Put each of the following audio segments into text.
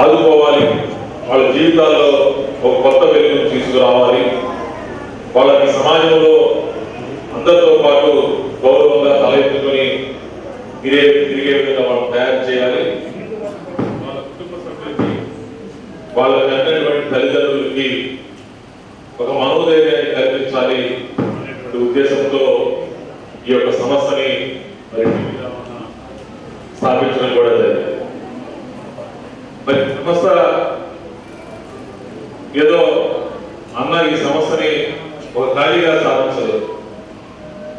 ఆదుకోవాలి. వాళ్ళ జీవితాల్లో ఒక కొత్త వెలుగు తీసుకురావాలి. వాళ్ళని సమాజంలో అందరితో పాటు గౌరవంగా తలెత్తుకొని ఇదే తిరిగే విధంగా మనం తయారు చేయాలి. వాళ్ళ కుటుంబ సభ్యులకి వాళ్ళ అన్నటువంటి తల్లిదండ్రులకి ఒక మనోధైర్యాన్ని కల్పించాలి ఉద్దేశంతో ఈ యొక్క సమస్యని మరి స్థాపించడం కూడా జరిగింది మరి సంస్థ ఏదో అన్న ఈ సమస్యని ఒక ఖాళీగా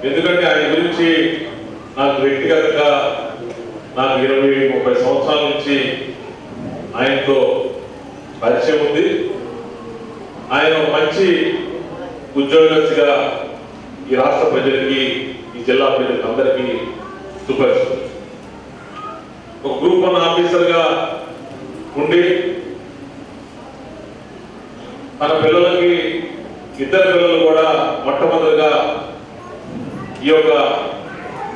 ఎందుకంటే ఆయన గురించి నాకు వ్యక్తిగతంగా నాకు ఇరవై ముప్పై సంవత్సరాల నుంచి ఆయనతో పరిచయం ఉంది. ఆయన మంచి ఉద్యోగస్తుగా ఈ రాష్ట్ర ప్రజలకి ఈ జిల్లా ప్రజలకి అందరికీ సుపరిస్తుంది ఒక గ్రూప్ వన్ ఆఫీసర్గా ఉండి తన పిల్లలకి ఇద్దరు పిల్లలు కూడా మొట్టమొదటిగా ఈ యొక్క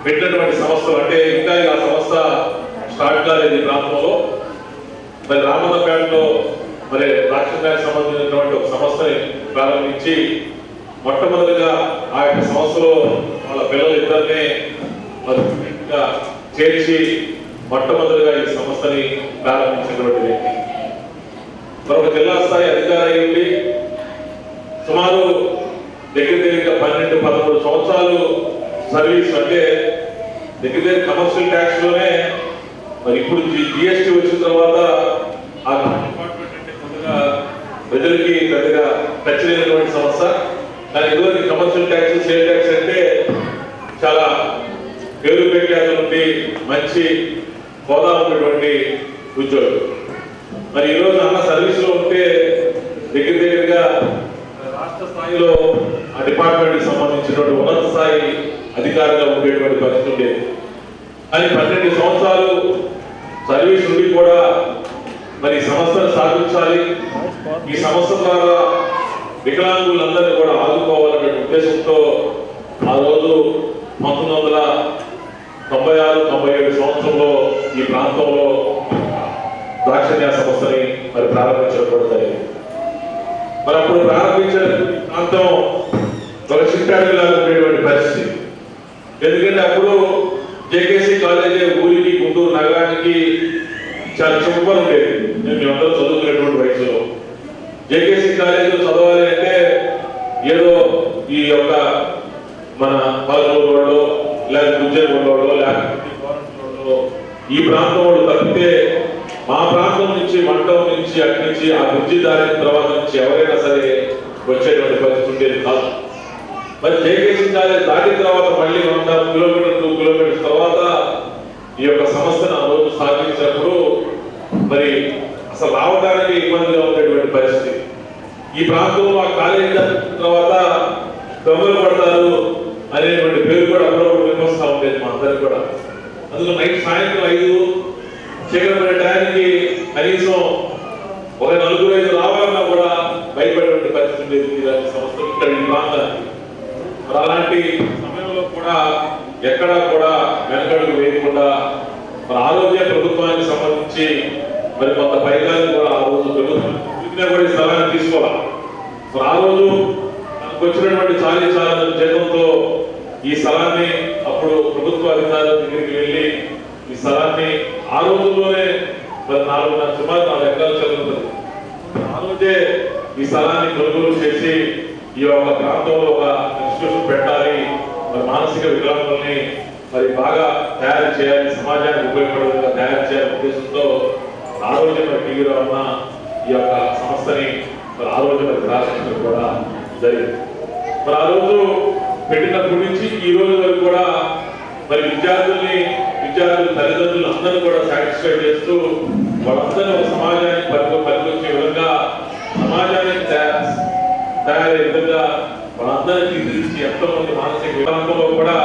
పెట్టినటువంటి సంస్థలు అంటే ఇంకా ఈ ఆ సంస్థ స్టార్ట్ కాలేదు గ్రామంలో మరి రామన్నపేటలో మరి రాష్ట్రానికి సంబంధించినటువంటి ఒక సంస్థని ప్రారంభించి మొట్టమొదటిగా ఆ యొక్క సంస్థలో వాళ్ళ పిల్లలు ఇద్దరినే ఇంకా చేర్చి మొట్టమొదటిగా ఈ సంస్థని ప్రారంభించినటువంటి వ్యక్తి. మరొక జిల్లా స్థాయి అధికారి ఉండి సుమారు దగ్గర దగ్గర పన్నెండు పదమూడు సంవత్సరాలు సర్వీస్ అంటే దగ్గర దగ్గర కమర్షియల్ ట్యాక్స్లోనే మరి ఇప్పుడు జిఎస్టీ వచ్చిన తర్వాత ఆ డిపార్ట్మెంట్ అంటే కొద్దిగా ప్రజలకి పెద్దగా టచ్ లేనటువంటి సంస్థ. దాని ఇదివరకు కమర్షియల్ ట్యాక్స్ సేల్ ట్యాక్స్ అంటే చాలా పేరు పెట్టేటువంటి మంచి హోదా ఉన్నటువంటి ఉద్యోగం. మరి ఈరోజు అన్న సర్వీస్లో ఉంటే దగ్గర దగ్గరగా రాష్ట్ర స్థాయిలో ఆ డిపార్ట్మెంట్కి సంబంధించినటువంటి ఉన్నత స్థాయి అధికారిగా ఉండేటువంటి పరిస్థితి ఉండేది. కానీ పన్నెండు సంవత్సరాలు సర్వీస్ నుండి కూడా మరి సమస్యను సంస్థను ఈ సంస్థ ద్వారా వికలాంగులందరినీ కూడా ఆదుకోవాలనే ఉద్దేశంతో ఆ రోజు పంతొమ్మిది వందల తొంభై ఆరు తొంభై ఏడు సంవత్సరంలో ఈ ప్రాంతంలో దాక్షిణ్య సంస్థని మరి ప్రారంభించడం కూడా జరిగింది. మరి అప్పుడు ప్రారంభించిన ప్రాంతం ఒక చిట్టాడిలాగా ఉండేటువంటి పరిస్థితి. ఎందుకంటే అప్పుడు జేకేసీ కాలేజీ ఊరికి గుంటూరు నగరానికి చాలా చుక్కలు ఉండేది. నేను అందరూ చదువుకునేటువంటి వయసులో. జేకేసీ కాలేజీలో చదవాలి అంటే ఏదో ఈ యొక్క మన పదమూడు వాళ్ళు లేకపోతే గుజ్జర్ వాళ్ళు లేకపోతే ఈ ప్రాంతం వాళ్ళు తప్పితే మా ప్రాంతం నుంచి మండలం నుంచి అక్కడి నుంచి ఆ బ్రిడ్జి దారిన తర్వాత నుంచి ఎవరైనా సరే వచ్చేటువంటి పరిస్థితి ఉండేది కాదు. మరి జేకేసీ కాలేజ్ దాటిన తర్వాత మళ్ళీ వంద కిలోమీటర్ టూ కిలోమీటర్స్ తర్వాత ఈ యొక్క సంస్థను ఆ రోజు సాధించినప్పుడు మరి అసలు రావడానికి ఇబ్బందిగా ఉండేటువంటి పరిస్థితి. ఈ ప్రాంతంలో ఆ కాలేజీ దాటిన తర్వాత దొంగలు పడతారు అనేటువంటి పేరు కూడా అప్పుడప్పుడు వినిపిస్తా ఉండేది మా అందరికి కూడా అందులో నైట్ సాయంత్రం ఐదు చీకటి పడే టయానికి కనీసం ఒక నలుగురు ఐదు రావాలన్నా కూడా భయపడేటువంటి పరిస్థితి ఉండేది ఇలాంటి సంస్థలు ఇక్కడ ఈ ప్రాంతానికి అలాంటి సమయంలో కూడా ఎక్కడా కూడా వెనకడుగు వేయకుండా మన ఆరోగ్య ప్రభుత్వానికి సంబంధించి మరి కొంత పైగాలు కూడా ఆ రోజు ప్రభుత్వం కూడా ఈ స్థలాన్ని తీసుకోవాలి. మరి ఆ రోజు మనకు వచ్చినటువంటి చాలీ చాలా జీతంతో ఈ స్థలాన్ని అప్పుడు ప్రభుత్వ అధికారుల దగ్గరికి వెళ్ళి ఈ స్థలాన్ని ఆ రోజుల్లోనే మరి నాలుగున్నర సుమారు నాలుగు ఎకరాలు చదువుతుంది ఆ రోజే ఈ స్థలాన్ని కొనుగోలు చేసి ఈ యొక్క ప్రాంతంలో ఒక ఇన్స్టిట్యూషన్ పెట్టాలి. మరి మానసిక వికలాంగుల్ని మరి బాగా తయారు చేయాలి. సమాజానికి ఉపయోగపడే విధంగా తయారు చేయాలనే ఉద్దేశంతో ఆ రోజు మరి టీవీ రమణ ఈ యొక్క సంస్థని మరి ఆ రోజు మరి ప్రారంభించడం కూడా జరిగింది. మరి ఆ రోజు పెట్టినప్పటి నుంచి ఈ రోజు వరకు కూడా మరి విద్యార్థుల్ని విద్యార్థుల తల్లిదండ్రులు అందరూ కూడా సాటిస్ఫై చేస్తూ వాళ్ళందరినీ ఒక సమాజానికి పరికి పనికొచ్చే విధంగా సమాజానికి తయారు తయారయ్యే విధంగా వాళ్ళందరికీ తెలిసి ఎంతో మంది మానసిక వికలాంగంలో కూడా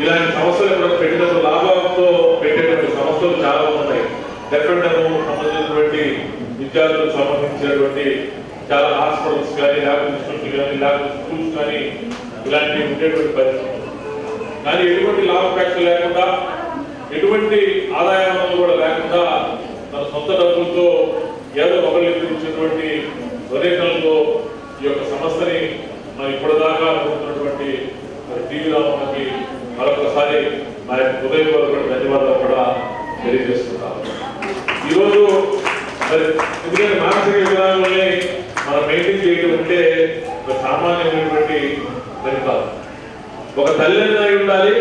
ఇలాంటి సమస్యలు కూడా పెట్టినప్పుడు లాభంతో పెట్టేటువంటి సమస్యలు చాలా ఉన్నాయి. డెఫినెట్ సంబంధించినటువంటి విద్యార్థులకు సంబంధించినటువంటి చాలా హాస్పిటల్స్ కానీ లేకపోతే ఇన్స్టిట్యూట్లు కానీ లేకపోతే స్కూల్స్ కానీ ఇలాంటివి ఉండేటువంటి పరిస్థితులు కానీ ఎటువంటి లాభాపేక్ష లేకుండా ఎటువంటి ఆదాయం కూడా లేకుండా తన సొంత డబ్బులతో ఏదో ఒకరికి ఇచ్చినటువంటి డొనేషన్లతో ఈ యొక్క సమస్యని మనం ఇప్పటిదాకా అనుకుంటున్నటువంటి మరి టీవీ రామన్నకి మరొకసారి నా యొక్క హృదయపూర్వక ధన్యవాదాలు కూడా తెలియజేస్తున్నాను. ఈరోజు మరి ఎందుకంటే మానసిక విధానాలని మనం మెయింటైన్ చేయడం ఉంటే ఒక సామాన్యమైనటువంటి పని కాదు. ఒక తల్లి అయి ఉండాలి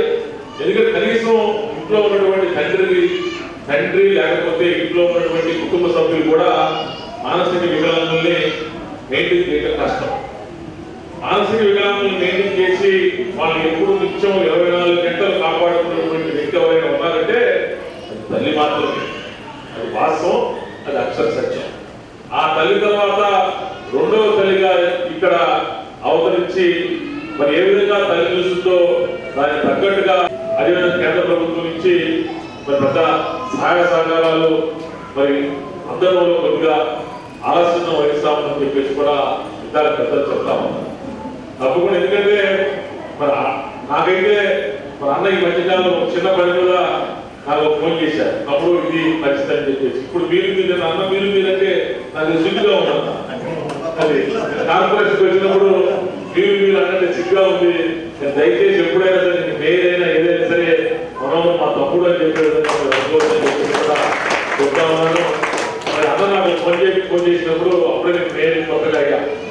ఎందుకంటే కనీసం ఇంట్లో ఉన్నటువంటి తండ్రి తండ్రి లేకపోతే ఇంట్లో ఉన్నటువంటి కుటుంబ సభ్యులు కూడా మానసిక వికలాంగుల్ని మెయింటైన్ చేయడం కష్టం. మానసిక వికలాంగుల్ని నేను చేసి వాళ్ళు ఎప్పుడు నిత్యం ఇరవై నాలుగు గంటలు కాపాడుతున్నటువంటి వ్యక్తి ఎవరైనా ఉన్నారంటే అది తల్లి మాత్రమే. అది వాస్తవం అది అక్షర సత్యం. ఆ తల్లి తర్వాత రెండవ తల్లిగా ఇక్కడ అవతరించి మరి ఏ విధంగా తల్లి చూస్తుందో దానికి తగ్గట్టుగా అదేవిధంగా కేంద్ర ప్రభుత్వం నుంచి మరి పెద్ద సహాయ సహకారాలు మరి అందరిలో కొద్దిగా ఆలస్యం వహిస్తామని చెప్పేసి కూడా ఇద్దరు పెద్దలు చెప్తాము తప్పకుండా ఎందుకంటే మరి నాకైతే మరి అన్న ఈ మధ్యకాలంలో ఒక చిన్న పని కూడా నాకు ఫోన్ చేశారు. అప్పుడు ఇది మంచిది అని చెప్పేసి. ఇప్పుడు మీరు మీరు అన్న మీరు మీరంటే నాకు సిగ్గుగా ఉన్నాను అది కార్పొరేషన్ వచ్చినప్పుడు మీరు మీరు అంటే సిగ్గుగా ఉంది. దయచేసి ఎప్పుడైనా సరే నీకు ఏదైనా సరే మనం మా తప్పుడు అని చెప్పేది విధంగా మీరు చెప్పేసి కూడా చెప్తా ఉన్నాను మరి అన్న